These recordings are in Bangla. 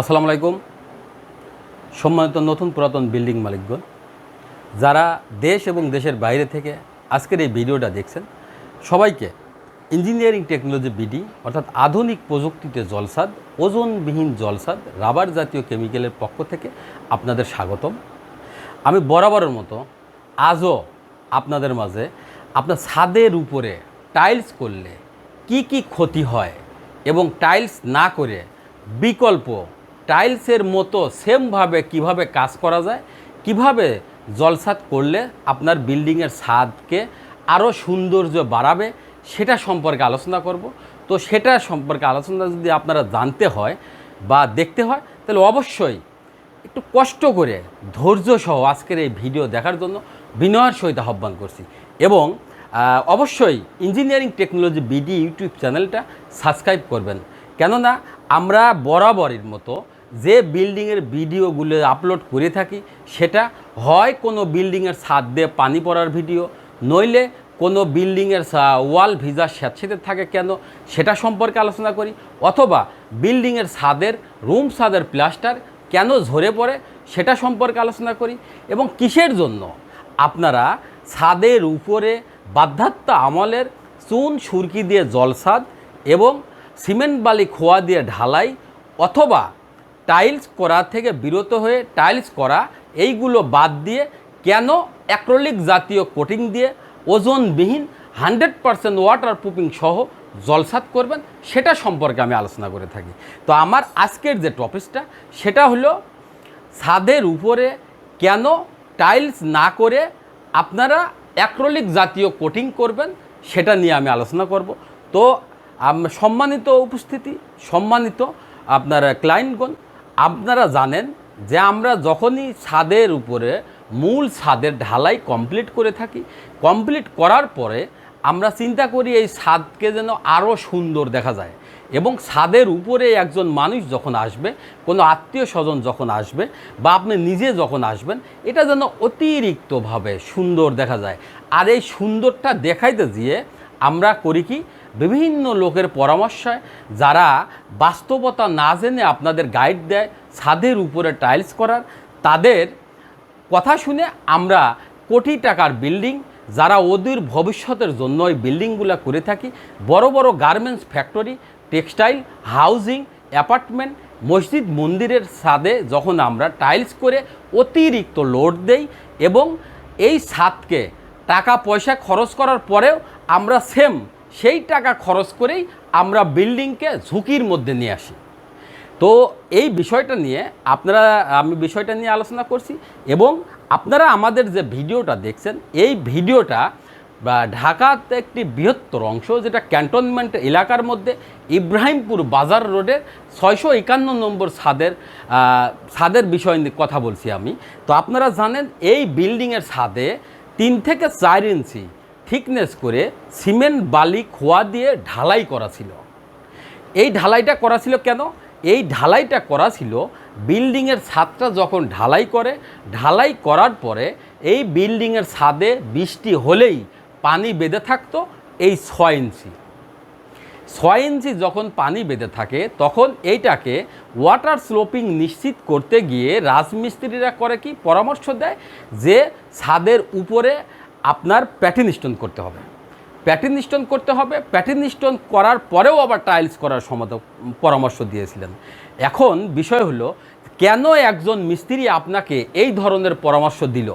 আসসালামু আলাইকুম। সম্মানিত নতুন পুরাতন বিল্ডিং মালিকগণ, যারা দেশ এবং দেশের বাইরে থেকে আজকের এই ভিডিওটা দেখছেন, সবাইকে ইঞ্জিনিয়ারিং টেকনোলজি বিডি, অর্থাৎ আধুনিক প্রযুক্তিতে জলসাদ, ওজনবিহীন জলসাদ, রাবার জাতীয় কেমিক্যালের পক্ষ থেকে আপনাদের স্বাগতম। আমি বরাবরের মতো আজও আপনাদের মাঝে আপনার ছাদের উপরে টাইলস করলে কি কি ক্ষতি হয় এবং টাইলস না করে বিকল্প টাইলসের মতো সেমভাবে কীভাবে কাজ করা যায়, কীভাবে জলসাদ করলে আপনার বিল্ডিংয়ের ছাদকে আরও সৌন্দর্য বাড়াবে, সেটা সম্পর্কে আলোচনা করব। তো সেটা সম্পর্কে আলোচনা যদি আপনারা জানতে হয় বা দেখতে হয়, তাহলে অবশ্যই একটু কষ্ট করে ধৈর্য সহ আজকের এই ভিডিও দেখার জন্য বিনয়ের সহিত আহ্বান করছি। এবং অবশ্যই ইঞ্জিনিয়ারিং টেকনোলজি বিডি ইউটিউব চ্যানেলটা সাবস্ক্রাইব করবেন। কেননা আমরা বরাবরের মতো যে বিল্ডিংয়ের ভিডিওগুলো আপলোড করে থাকি, সেটা হয় কোনো বিল্ডিংয়ের ছাদ দিয়ে পানি পড়ার ভিডিও, নইলে কোনো বিল্ডিংয়ের ওয়াল ভিজা স্যাঁতসেঁতে থাকে কেন, সেটা সম্পর্কে আলোচনা করি, অথবা বিল্ডিংয়ের ছাদের, রুম ছাদের প্লাস্টার কেন ঝরে পড়ে, সেটা সম্পর্কে আলোচনা করি, এবং কিসের জন্য? আপনারা ছাদের উপরে বাধ্যাত্ম আমলের চুন, সুরকি দিয়ে জলসাদ এবং সিমেন্ট বালি খোয়া দিয়ে ঢালাই, অথবা টাইলস করা থেকে বিরত হয়ে টাইলস করা, এইগুলো বাদ দিয়ে কেন অ্যাক্রোলিক জাতীয় কোটিং দিয়ে ওজনবিহীন হান্ড্রেড পারসেন্ট ওয়াটার প্রুফিং সহ জলসাত করবেন, সেটা সম্পর্কে আমি আলোচনা করে থাকি। তো আমার আজকের যে টপিকসটা, সেটা হলো ছাদের উপরে কেন টাইলস না করে আপনারা অ্যাক্রোলিক জাতীয় কোটিং করবেন, সেটা নিয়ে আমি আলোচনা করব। তো সম্মানিত উপস্থিতি, সম্মানিত আপনার ক্লায়েন্টগণ আপনারা জানেন যে আমরা যখনই ছাদের উপরে মূল ছাদের ঢালাই কমপ্লিট করে থাকি কমপ্লিট করার পরে আমরা চিন্তা করি এই ছাদকে যেন আরও সুন্দর দেখা যায়। এবং ছাদের উপরে একজন মানুষ যখন আসবে, কোনো আত্মীয় স্বজন যখন আসবে বা আপনি নিজে যখন আসবেন, এটা যেন অতিরিক্তভাবে সুন্দর দেখা যায়। আর এই সুন্দরটা দেখাইতে গিয়ে আমরা করি কি? বিভিন্ন লোকের পরামর্শ যারা বাস্তবতা না জেনে আপনাদের গাইড দেয়, ছাদের উপরে টাইলস করার, তাদের কথা শুনে আমরা কোটি টাকার বিল্ডিং যারা অদূর ভবিষ্যতের জন্য ওই বিল্ডিংগুলো করে থাকি, বড় বড় garments factory textile housing apartment মসজিদ, মন্দিরের ছাদে যখন আমরা টাইলস করে অতিরিক্ত লোড দেই এবং এই ছাদকে টাকা পয়সা খরচ করার পরেও আমরা সেম সেই টাকা খরচ করেই আমরা বিল্ডিংকে ঝুঁকির মধ্যে নিয়ে আসি। তো এই বিষয়টা নিয়ে আপনারা, আমি বিষয়টা নিয়ে আলোচনা করছি এবং আপনারা আমাদের যে ভিডিওটা দেখছেন, এই ভিডিওটা ঢাকাতে একটি বৃহত্তর অংশ, যেটা ক্যান্টনমেন্ট এলাকার মধ্যে ইব্রাহিমপুর বাজার রোডের ছয়শো একান্ন নম্বর ছাদের ছাদের বিষয় নিয়ে কথা বলছি আমি। তো আপনারা জানেন, এই বিল্ডিংয়ের ছাদে তিন থেকে চার ইঞ্চি থিকনেস করে সিমেন্ট বালি খোয়া দিয়ে ঢালাই করা ছিল। এই ঢালাইটা করা ছিল কেন? এই ঢালাইটা করা ছিল বিল্ডিংয়ের ছাদটা যখন ঢালাই করে, ঢালাই করার পরে এই বিল্ডিংয়ের ছাদে বৃষ্টি হলেই পানি বেঁধে থাকতো এই ছয় ইঞ্চি। ছয় ইঞ্চি যখন পানি বেঁধে থাকে, তখন এইটাকে ওয়াটার স্লোপিং নিশ্চিত করতে গিয়ে রাজমিস্ত্রিরা করে কি? পরামর্শ দেয় যে ছাদের উপরে আপনার প্যাটিন স্টোন করতে হবে। প্যাটিন স্টোন করতে হবে। প্যাটিন স্টোন করার পরেও আবার টাইলস করার সমাধ পরামর্শ দিয়েছিলেন। এখন বিষয় হলো, কেন একজন মিস্ত্রি আপনাকে এই ধরনের পরামর্শ দিল?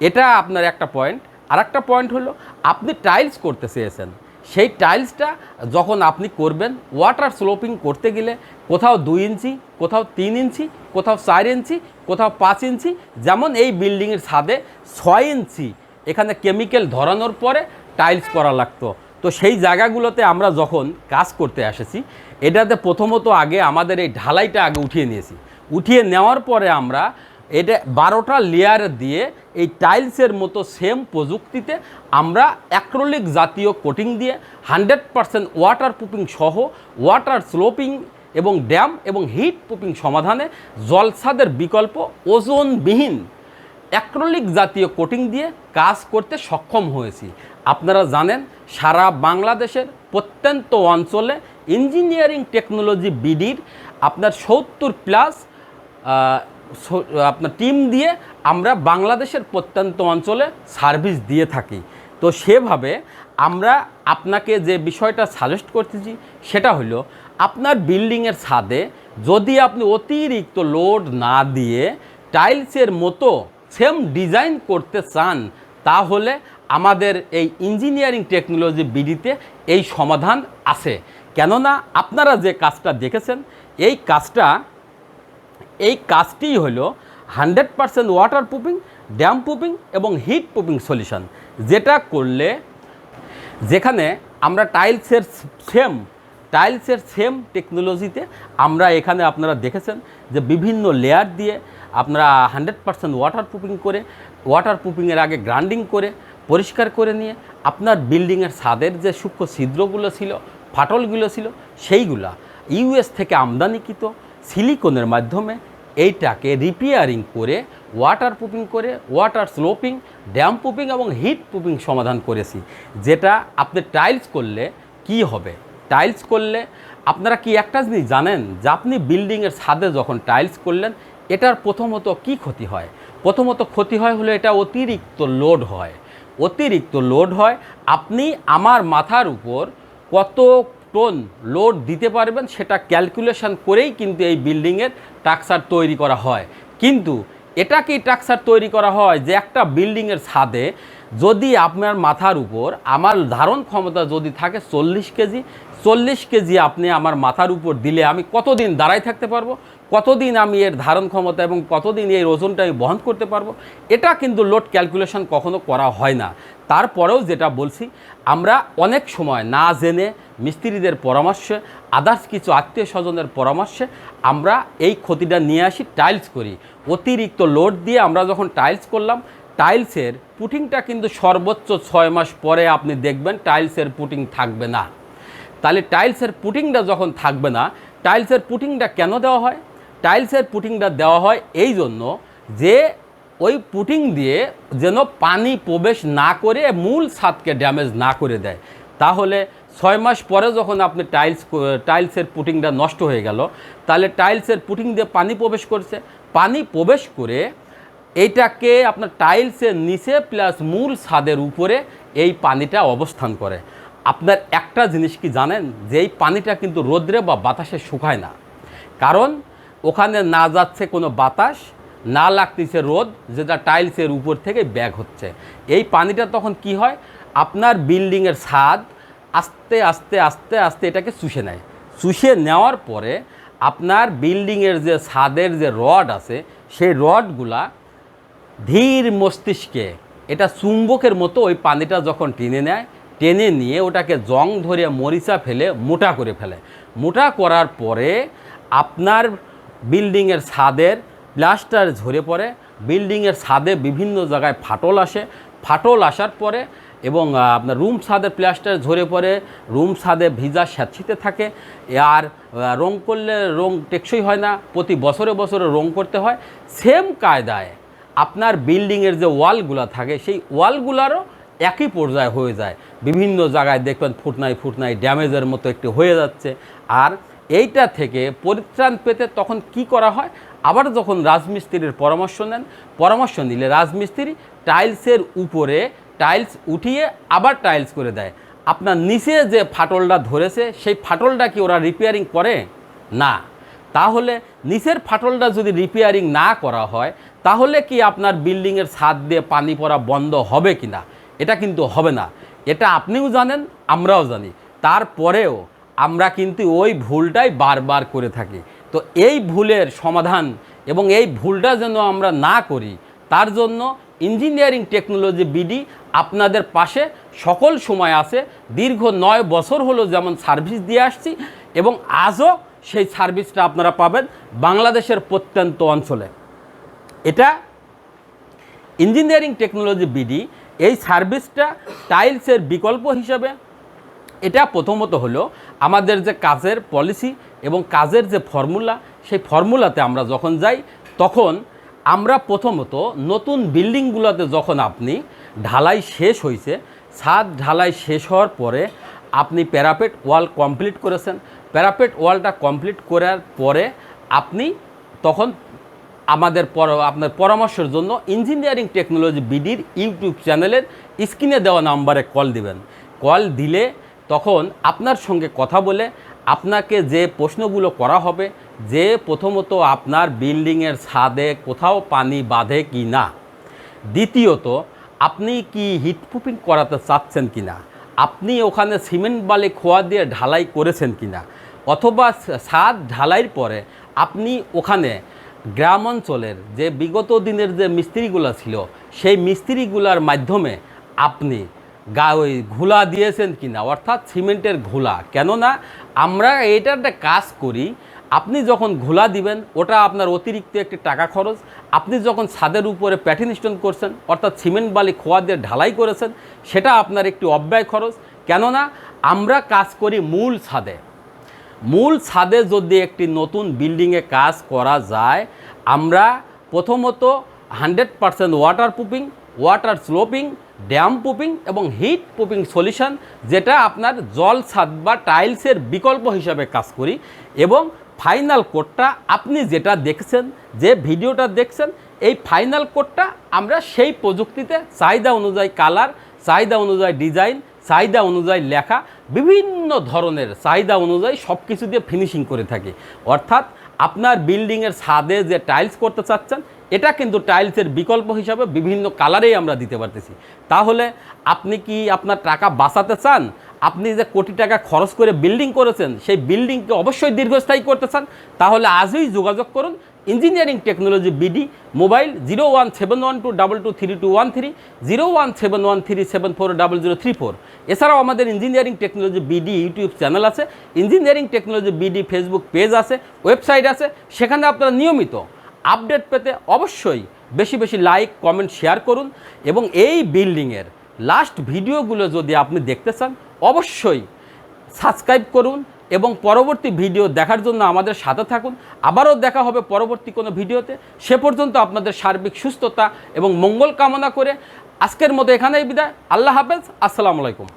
এটা আপনার একটা পয়েন্ট আর একটা পয়েন্ট হলো, আপনি টাইলস করতে চেয়েছেন। সেই টাইলসটা যখন আপনি করবেন ওয়াটার স্লোপিং করতে গেলে কোথাও দুই ইঞ্চি, কোথাও তিন ইঞ্চি, কোথাও চার ইঞ্চি, কোথাও পাঁচ ইঞ্চি, যেমন এই বিল্ডিংয়ের ছাদে ছয় ইঞ্চি এখানে কেমিক্যাল ধরানোর পরে টাইলস করা লাগতো। তো সেই জায়গাগুলোতে আমরা যখন কাজ করতে এসেছি, এটাতে প্রথমত আগে আমাদের এই ঢালাইটা আগে উঠিয়ে নিয়েছি। উঠিয়ে নেওয়ার পরে আমরা এটা বারোটা লেয়ার দিয়ে এই টাইলসের মতো সেম প্রযুক্তিতে আমরা অ্যাক্রোলিক জাতীয় কোটিং দিয়ে হান্ড্রেড পারসেন্ট ওয়াটার প্রুফিং সহ ওয়াটার স্লোপিং এবং ড্যাম এবং হিট প্রুফিং সমাধানে জলসাদের বিকল্প ওজনবিহীন অ্যাক্রোলিক জাতীয় কোটিং দিয়ে কাজ করতে সক্ষম হয়েছি। আপনারা জানেন, সারা বাংলাদেশের প্রত্যন্ত অঞ্চলে ইঞ্জিনিয়ারিং টেকনোলজি বিডির আপনার সত্তর প্লাস আপনার টিম দিয়ে আমরা বাংলাদেশের প্রত্যন্ত অঞ্চলে সার্ভিস দিয়ে থাকি। তো সেভাবে আমরা আপনাকে যে বিষয়টা সাজেস্ট করতেছি, সেটা হলো আপনার বিল্ডিংয়ের ছাদে যদি আপনি অতিরিক্ত লোড না দিয়ে টাইলসের মতো সেম ডিজাইন করতে চান, তাহলে আমাদের এই ইঞ্জিনিয়ারিং টেকনোলজি বিডিতে এই সমাধান আছে। কেননা আপনারা যে কাজটা দেখেছেন, এই কাজটা এই কাজটিই হলো hundred percent waterproofing damp proofing এবং হিট প্রুফিং সলিউশন যেটা করলে যেখানে আমরা টাইলসের সেম টাইলসের সেম টেকনোলজিতে আমরা এখানে আপনারা দেখেছেন যে বিভিন্ন লেয়ার দিয়ে আপনারা হান্ড্রেড পারসেন্ট ওয়াটার প্রুফিং করে ওয়াটার প্রুফিংয়ের আগে গ্রাইন্ডিং করে, পরিষ্কার করে নিয়ে আপনার বিল্ডিংয়ের ছাদের যে সূক্ষ্ম ছিদ্রগুলো ছিল, ফাটলগুলো ছিল, সেইগুলা ইউএস থেকে আমদানিকৃত সিলিকনের মাধ্যমে এইটাকে রিপেয়ারিং করে ওয়াটার প্রুফিং করে ওয়াটার স্লোপিং ড্যাম প্রুফিং এবং হিট প্রুফিং সমাধান করেছি। যেটা আপনি টাইলস করলে কি হবে? টাইলস করলে আপনারা কি একটা জিনিস জানেন যে আপনি বিল্ডিংয়ের ছাদে যখন টাইলস করলেন, এটার প্রথমত কি ক্ষতি হয়? প্রথমত ক্ষতি হয় হলো এটা অতিরিক্ত লোড হয়। অতিরিক্ত লোড হয়। আপনি আমার মাথার উপর কত টন লোড দিতে পারবেন, সেটা ক্যালকুলেশন করেই কিন্তু এই বিল্ডিংয়ের টাকসার তৈরি করা হয়। কিন্তু এটাকেই টাকসার তৈরি করা হয়? যে একটা বিল্ডিংয়ের ছাদে যদি আপনার মাথার উপর, আমার ধারণ ক্ষমতা যদি থাকে চল্লিশ কেজি চল্লিশ কেজি আপনি আমার মাথার উপর দিলে আমি কতদিন দাঁড়াই থাকতে পারব? কতদিন আমি এর ধারণ ক্ষমতা এবং কতদিন এই ওজনটা আমি বহন করতে পারব, এটা কিন্তু লোড ক্যালকুলেশন কখনো করা হয় না। তারপরেও যেটা বলছি, আমরা অনেক সময় না জেনে মিস্ত্রিদের পরামর্শে আদার্স কিছু আত্মীয় স্বজনের পরামর্শে আমরা এই ক্ষতিটা নিয়ে আসি টাইলস করি। অতিরিক্ত লোড দিয়ে আমরা যখন টাইলস করলাম টাইলসের পুটিংটা কিন্তু সর্বোচ্চ ছয় মাস পরে আপনি দেখবেন টাইলসের পুটিং থাকবে না। তাহলে টাইলসের পুটিংটা যখন থাকবে না টাইলসের পুটিংটা কেন দেওয়া হয়? টাইলসের পুটিংটা দেওয়া হয় এই জন্য যে ওই পুটিং দিয়ে যেন পানি প্রবেশ না করে মূল ছাদকে ড্যামেজ না করে দেয়। তাহলে ছয় মাস পরে যখন আপনি টাইলস টাইলসের পুটিংটা নষ্ট হয়ে গেল, তাহলে টাইলসের পুটিং দিয়ে পানি প্রবেশ করছে। পানি প্রবেশ করে এইটাকে আপনার টাইলসের নিচে প্লাস মূল ছাদের উপরে এই পানিটা অবস্থান করে। আপনার একটা জিনিস কি জানেন? যে এই পানিটা কিন্তু রোদ্রে বা বাতাসে শুকায় না। কারণ ওখানে না যাচ্ছে কোনো বাতাস, না লাগতেছে রোদ, যেটা টাইলসের উপর থেকে ব্যাগ হচ্ছে। এই পানিটা তখন কি হয়? আপনার বিল্ডিংয়ের ছাদ আস্তে আস্তে আস্তে আস্তে এটাকে চুষে নেয়। চুষে নেওয়ার পরে আপনার বিল্ডিংয়ের যে ছাদের যে রড আছে, সেই রডগুলা ধীর মস্তিষ্কে এটা চুম্বকের মতো ওই পানিটা যখন টেনে নেয়, টেনে নিয়ে ওটাকে জং ধরে মরিচা ফেলে মোটা করে ফেলে। মোটা করার পরে আপনার বিল্ডিংয়ের ছাদের প্লাস্টার ঝরে পড়ে, বিল্ডিংয়ের ছাদে বিভিন্ন জায়গায় ফাটল আসে। ফাটল আসার পরে এবং আপনার রুম ছাদের প্লাস্টার ঝরে পড়ে, রুম ছাদে ভিজা স্যাঁতসিতে থাকে। আর রং করলে রং টেকসই হয় না, প্রতি বছরে বছরে রং করতে হয়। সেম কায়দায় আপনার বিল্ডিংয়ের যে ওয়ালগুলো থাকে, সেই ওয়ালগুলারও একই পর্যায়ে হয়ে যায়। বিভিন্ন জায়গায় দেখবেন ফুটনাই ফুটনাই ড্যামেজের মতো একটু হয়ে যাচ্ছে। আর এইটা থেকে পরিত্রাণ পেতে তখন কি করা হয়? আবার যখন রাজমিস্ত্রির পরামর্শ নেন, পরামর্শ নিলে রাজমিস্ত্রি টাইলসের উপরে টাইলস উঠিয়ে আবার টাইলস করে দেয়। আপনার নিচে যে ফাটলটা ধরেছে, সেই ফাটলটা কি ওরা রিপেয়ারিং করে? না। তাহলে নিচের ফাটলটা যদি রিপেয়ারিং না করা হয়, তাহলে কি আপনার বিল্ডিংয়ের ছাদ দিয়ে পানি পড়া বন্ধ হবে কি না এটা কিন্তু হবে না। এটা আপনিও জানেন, আমরাও জানি। তারপরেও আমরা কিন্তু ওই ভুলটাই বারবার করে থাকি। তো এই ভুলের সমাধান এবং এই ভুলটা যেন আমরা না করি, তার জন্য ইঞ্জিনিয়ারিং টেকনোলজি বিডি আপনাদের পাশে সকল সময় আছে। দীর্ঘ নয় বছর হলো যেমন সার্ভিস দিয়ে আসছি এবং আজও সেই সার্ভিসটা আপনারা পাবেন বাংলাদেশের প্রত্যন্ত অঞ্চলে। এটা ইঞ্জিনিয়ারিং টেকনোলজি বিডি, এই সার্ভিসটা টাইলসের বিকল্প হিসাবে এটা প্রথমত হলো আমাদের যে কাজের পলিসি এবং কাজের যে ফর্মুলা, সেই ফর্মুলাতে আমরা যখন যাই, তখন আমরা প্রথমত নতুন বিল্ডিংগুলোতে যখন আপনি ঢালাই শেষ হয়েছে ছাদ ঢালাই শেষ হওয়ার পরে আপনি প্যারাপেট ওয়াল কমপ্লিট করেছেন। প্যারাপেট ওয়ালটা কমপ্লিট করার পরে আপনি তখন আমাদের পর, আপনার পরামর্শের জন্য ইঞ্জিনিয়ারিং টেকনোলজি বিডির ইউটিউব চ্যানেলের স্ক্রিনে দেওয়া নাম্বারে কল দিবেন। কল দিলে তখন আপনার সঙ্গে কথা বলে আপনাকে যে প্রশ্নগুলো করা হবে, যে প্রথমত আপনার বিল্ডিংয়ের ছাদে কোথাও পানি বাঁধে কি না, দ্বিতীয়ত আপনি কি হিটপ্রুফিং করাতে চাচ্ছেন কি না, আপনি ওখানে সিমেন্ট বালি খোয়া দিয়ে ঢালাই করেছেন কি না, অথবা ছাদ ঢালাইয়ের পরে আপনি ওখানে গ্রাম অঞ্চলের যে বিগত দিনের যে মিস্ত্রিগুলো ছিল, সেই মিস্ত্রিগুলার মাধ্যমে আপনি গা ওই ঘোলা দিয়েছেন কি না অর্থাৎ সিমেন্টের ঘোলা। কেননা আমরা এটা একটা কাজ করি, আপনি যখন ঘোলা দিবেন, ওটা আপনার অতিরিক্ত একটি টাকা খরচ। আপনি যখন ছাদের উপরে প্যাটিন স্টোন করছেন, অর্থাৎ সিমেন্ট বালি খোয়া দিয়ে ঢালাই করেছেন, সেটা আপনার একটি অব্যয় খরচ। কেননা আমরা কাজ করি মূল ছাদে। মূল ছাদে যদি একটি নতুন বিল্ডিংয়ে কাজ করা যায়, আমরা প্রথমত hundred percent water proofing water sloping damp পুপিং এবং হিট পুপিং সলিউশন যেটা আপনার জল ছাদ বা টাইলসের বিকল্প হিসাবে কাজ করি এবং ফাইনাল কোডটা আপনি যেটা দেখছেন, যে ভিডিওটা দেখছেন, এই ফাইনাল কোডটা আমরা সেই প্রযুক্তিতে চাহিদা অনুযায়ী কালার, চাহিদা অনুযায়ী ডিজাইন, চাহিদা অনুযায়ী লেখা, বিভিন্ন ধরনের চাহিদা অনুযায়ী সব কিছু দিয়ে ফিনিশিং করে থাকি। অর্থাৎ আপনার বিল্ডিংয়ের ছাদে যে টাইলস করতে চাচ্ছেন এটা কিন্তু টাইলসের বিকল্প হিসাবে বিভিন্ন কালারেই আমরা দিতে পারতেছি। তাহলে আপনি কি আপনার টাকা বাঁচাতে চান? আপনি যে কোটি টাকা খরচ করে বিল্ডিং করেছেন, সেই বিল্ডিংকে অবশ্যই দীর্ঘস্থায়ী করতে চান। তাহলে আজই যোগাযোগ করুন। Engineering technology BD, mobile zero one seven one two double two three two one three, zero one seven one three seven four double zero three four. এছাড়াও আমাদের engineering technology BD YouTube channel আছে। Engineering technology BD Facebook page আছে, ওয়েবসাইট আছে, সেখানে আপনারা নিয়মিত আপডেট পেতে অবশ্যই বেশি বেশি লাইক, কমেন্ট, শেয়ার করুন এবং এই বিল্ডিংয়ের লাস্ট ভিডিওগুলো যদি আপনি দেখতে চান, অবশ্যই সাবস্ক্রাইব করুন এবং পরবর্তী ভিডিও দেখার জন্য আমাদের সাথে থাকুন। আবারও দেখা হবে পরবর্তী কোনো ভিডিওতে। সে পর্যন্ত আপনাদের সার্বিক সুস্থতা এবং মঙ্গল কামনা করে আজকের মতো এখানেই বিদায়। আল্লাহ হাফেজ। আসসালামু আলাইকুম।